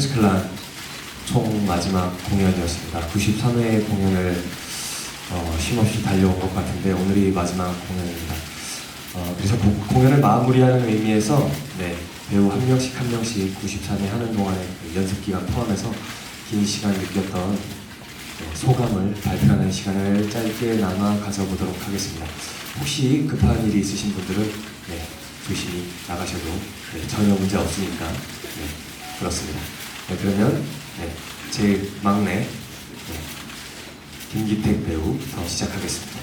네, 오늘이 어, 연극 헤르츠 클란 총 마지막 공연이었습니다. 93회 공연을 어, 쉼없이 달려온 것 같은데 오늘이 마지막 공연입니다. 어, 그래서 고- 공연을 마무리하는 의미에서 네, 배우 한 명씩 한 명씩 93회 하는 동안의 그 연습 기간 포함해서 긴 시간 느꼈던 네, 소감을 발표하는 시간을 짧게 나눠 가져보도록 하겠습니다. 혹시 급한 일이 있으신 분들은 네, 조심히 나가셔도 네, 전혀 문제 없으니까 네, 그렇습니다. 네, 그러면 네, 제 막내 네, 김기택 배우부터 시작하겠습니다.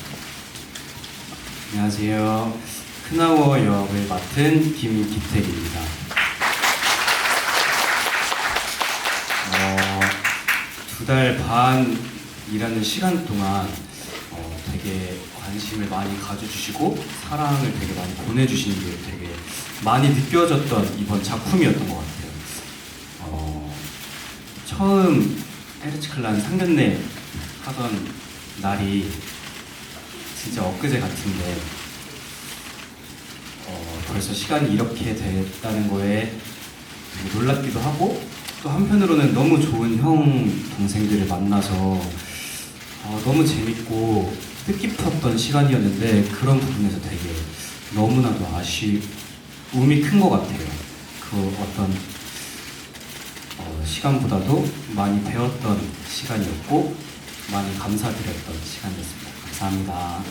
안녕하세요. 크나워 역을 맡은 김기택입니다. 어, 두달반 일하는 시간 동안 어, 되게 관심을 많이 가져주시고 사랑을 되게 많이 보내주시는 게 되게 많이 느껴졌던 이번 작품이었던 것 같아요. 어, 처음 에르츠 클란 상견례 하던 날이 진짜 엊그제 같은데 어, 벌써 시간이 이렇게 됐다는 거에 놀랍기도 하고 또 한편으로는 너무 좋은 형 동생들을 만나서 어, 너무 재밌고 뜻깊었던 시간이었는데 그런 부분에서 되게 너무나도 아쉬움이 큰 것 같아요. 그 어떤 어, 시간보다도 많이 배웠던 시간이었고 많이 감사드렸던 시간이었습니다. 감사합니다.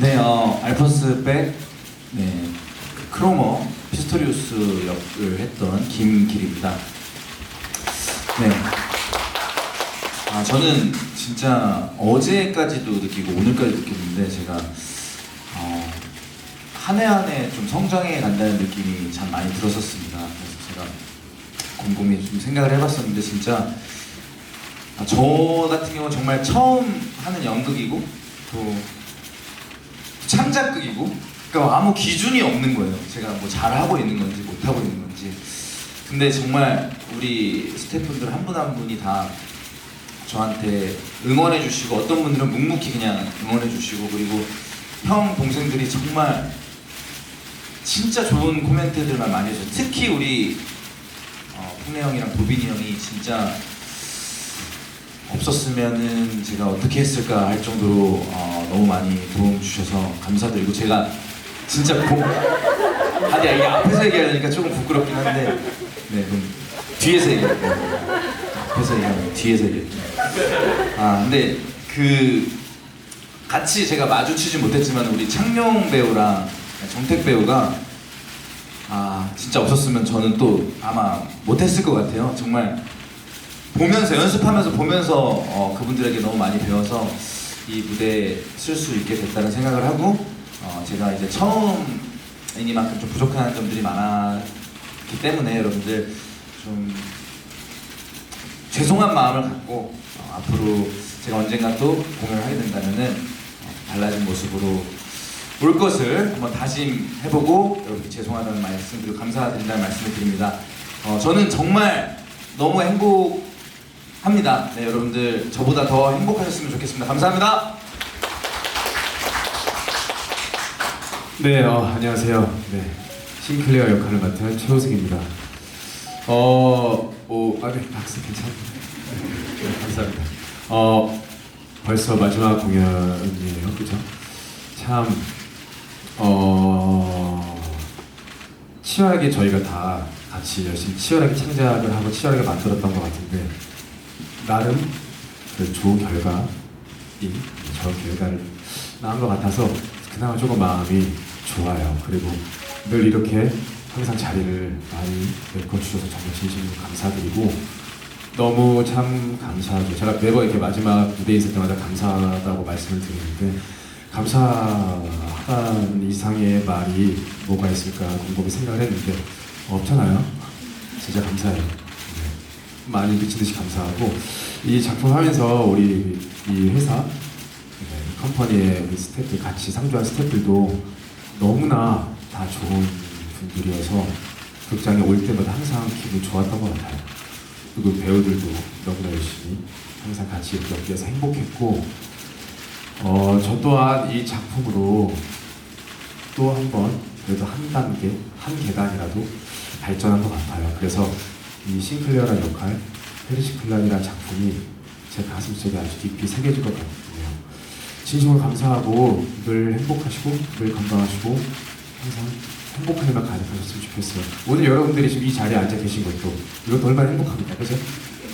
네, 어, 알퍼스 백, 네, 그 크로머, 피스토리우스 역을 했던 김길입니다. 네. 아, 저는 진짜 어제까지도 느끼고 오늘까지 느꼈는데 제가 어, 한 해 한 해 좀 성장해 간다는 느낌이 참 많이 들었었습니다. 그래서 제가 곰곰이 좀 생각을 해봤었는데 진짜 아, 저 같은 경우는 정말 처음 하는 연극이고 또 창작극이고 그러니까 아무 기준이 없는 거예요. 제가 뭐 잘하고 있는 건지 못하고 있는 건지. 근데 정말 우리 스태프분들 한 분 한 분이 다 저한테 응원해 주시고 어떤 분들은 묵묵히 그냥 응원해 주시고 그리고 형 동생들이 정말 진짜 좋은 코멘트들만 많이 해줘요. 특히 우리 어, 풍래 형이랑 도빈이 형이 진짜 없었으면은 제가 어떻게 했을까 할 정도로 어, 너무 많이 도움 주셔서 감사드리고 제가 진짜 고... 아니 이게 앞에서 얘기하니까 조금 부끄럽긴 한데 네 그럼 뒤에서 얘기할게요 앞에서 얘기하면 뒤에서 얘기할게요 아 근데 그 같이 제가 마주치지 못했지만 우리 창룡 배우랑 정택 배우가 아 진짜 없었으면 저는 또 아마 못했을 것 같아요. 정말 보면서 연습하면서 보면서 어, 그분들에게 너무 많이 배워서 이 무대에 쓸 수 있게 됐다는 생각을 하고 어, 제가 이제 처음이니만큼 좀 부족한 점들이 많았기 때문에 여러분들 좀 죄송한 마음을 갖고 어, 앞으로 제가 언젠가 또 공연을 하게 된다면은 어, 달라진 모습으로 올 것을 한번 다짐해보고 여러분 죄송하다는 말씀 그리고 감사드린다는 말씀을 드립니다. 어, 저는 정말 너무 행복합니다. 네, 여러분들 저보다 더 행복하셨으면 좋겠습니다. 감사합니다. 네, 어, 안녕하세요. 네, 싱클레어 역할을 맡은 최호승입니다. 어, 오, 아, 네, 박수 괜찮아요. 네, 감사합니다. 어, 벌써 마지막 공연이에요, 그죠? 참, 어, 치열하게 저희가 다 같이 열심히 치열하게 창작을 하고 치열하게 만들었던 것 같은데, 나름 그 좋은 결과인 저 결과를 나온 것 같아서 그나마 조금 마음이 좋아요. 그리고 늘 이렇게 항상 자리를 많이 메꿔주셔서 정말 진심으로 감사드리고 너무 참 감사하죠. 제가 매번 이렇게 마지막 무대에 있을 때마다 감사하다고 말씀을 드리는데 감사하다는 이상의 말이 뭐가 있을까 곰곰이 생각을 했는데 없잖아요. 진짜 감사해요. 네. 많이 미친 듯이 감사하고 이 작품 하면서 우리 이 회사 네, 컴퍼니의 우리 스태프들 같이 상주한 스태프들도 너무나 다 좋은 분들이어서 극장에 올 때마다 항상 기분 좋았던 것 같아요. 그리고 배우들도 너무나 열심히 항상 같이 연기해서 행복했고 어, 저 또한 이 작품으로 또 한 번 그래도 한 단계, 한 계단이라도 발전한 것 같아요. 그래서 이 싱클레어라는 역할, 페리시 클란이라는 작품이 제 가슴속에 아주 깊이 새겨질 것 같네요. 진심으로 감사하고 늘 행복하시고 늘 건강하시고 항상 행복한 일만 가득하셨으면 좋겠어요. 오늘 여러분들이 지금 이 자리에 앉아 계신 것도 이것도 얼마나 행복합니다. 그죠?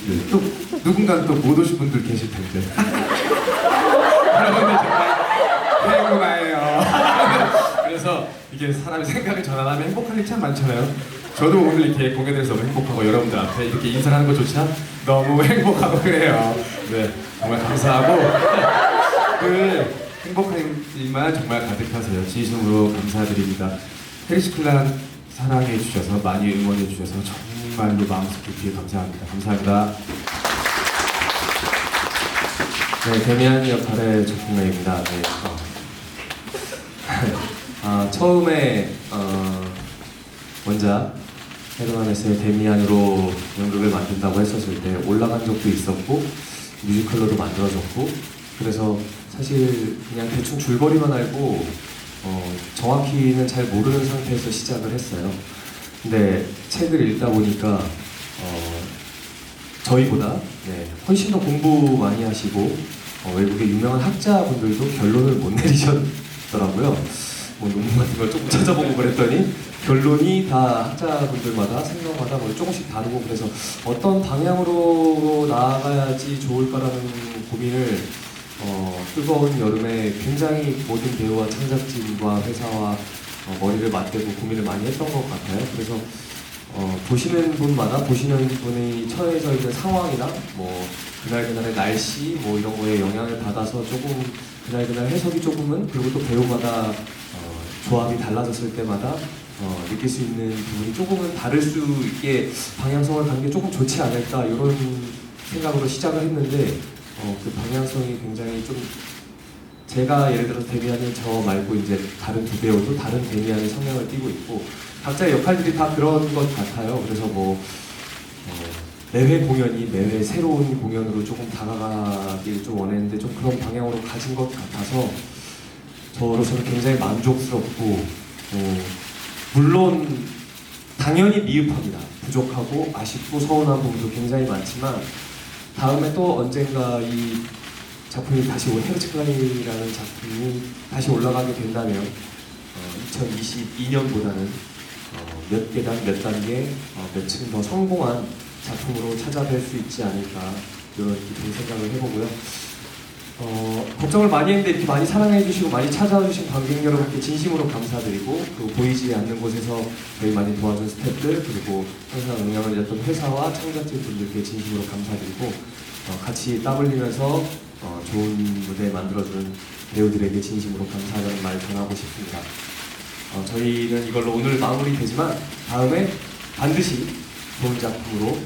네, 또 누군가는 또못 오신 분들 계실 텐데 여러분들 정말 행복해요. 그래서 이게 사람이 생각을 전환하면 행복한 일참 많잖아요. 저도 오늘 이렇게 공연에서 너무 행복하고 여러분들 앞에 이렇게 인사를 하는 것조차 너무 행복하고 그래요. 네, 정말 감사하고 늘 행복한 일만 정말 가득하세요. 진심으로 감사드립니다. 페리시클란 사랑해 주셔서 많이 응원해 주셔서 정말로 마음속 깊이 감사합니다. 감사합니다. 네, 데미안 역할의 조풍래입니다. 네, 어. 아, 처음에 어, 원작 헤르만에서의 데미안으로 연극을 만든다고 했었을 때 올라간 적도 있었고 뮤지컬로도 만들어졌고 그래서 사실 그냥 대충 줄거리만 알고 어, 정확히는 잘 모르는 상태에서 시작을 했어요. 근데 책을 읽다 보니까 어, 저희보다 네, 훨씬 더 공부 많이 하시고 어, 외국의 유명한 학자분들도 결론을 못 내리셨더라고요. 뭐 논문 같은 걸 조금 찾아보고 그랬더니 결론이 다 학자분들마다 생각마다 뭐 조금씩 다르고 그래서 어떤 방향으로 나아가야지 좋을까라는 고민을 어, 뜨거운 여름에 굉장히 모든 배우와 창작진과 회사와 어, 머리를 맞대고 고민을 많이 했던 것 같아요. 그래서 어, 보시는 분마다 보시는 분이 처해져 있는 상황이나 뭐 그날 그날의 날씨 뭐 이런 거에 영향을 받아서 조금 그날 그날 해석이 조금은 그리고 또 배우마다 어, 조합이 달라졌을 때마다 어, 느낄 수 있는 부분이 조금은 다를 수 있게 방향성을 갖는 게 조금 좋지 않을까 이런 생각으로 시작을 했는데 어, 그 방향성이 굉장히 좀 제가 예를 들어서 데미안은 저 말고 이제 다른 두 배우도 다른 데미안의 성향을 띠고 있고 각자의 역할들이 다 그런 것 같아요. 그래서 뭐 어, 매회 공연이 매회 새로운 공연으로 조금 다가가길 좀 원했는데 좀 그런 방향으로 가진 것 같아서 저로서는 굉장히 만족스럽고 어, 물론 당연히 미흡합니다. 부족하고 아쉽고 서운한 부분도 굉장히 많지만 다음에 또 언젠가 이 작품이 다시 올 헤르츠 클라이라는 작품이 다시 올라가게 된다면 어, 2022년보다는 어, 몇 계단 몇 단계 어, 몇층 더 성공한 작품으로 찾아뵐 수 있지 않을까 이런 생각을 해보고요. 어, 걱정을 많이 했는데 이렇게 많이 사랑해주시고 많이 찾아와 주신 관객 여러분께 진심으로 감사드리고 그리고 보이지 않는 곳에서 저희 많이 도와준 스태프들 그리고 항상 응원을 줬던 회사와 창작진 분들께 진심으로 감사드리고 어, 같이 땀 흘리면서 어, 좋은 무대 만들어준 배우들에게 진심으로 감사하다는 말 전하고 싶습니다. 어, 저희는 이걸로 오늘 마무리 되지만 다음에 반드시 좋은 작품으로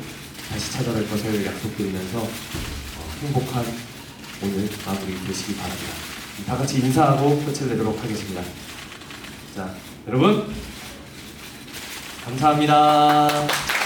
다시 찾아갈 것을 약속드리면서 어, 행복한 오늘 마무리 되시기 바랍니다. 다 같이 인사하고 끝을 내도록 하겠습니다. 자, 여러분 감사합니다.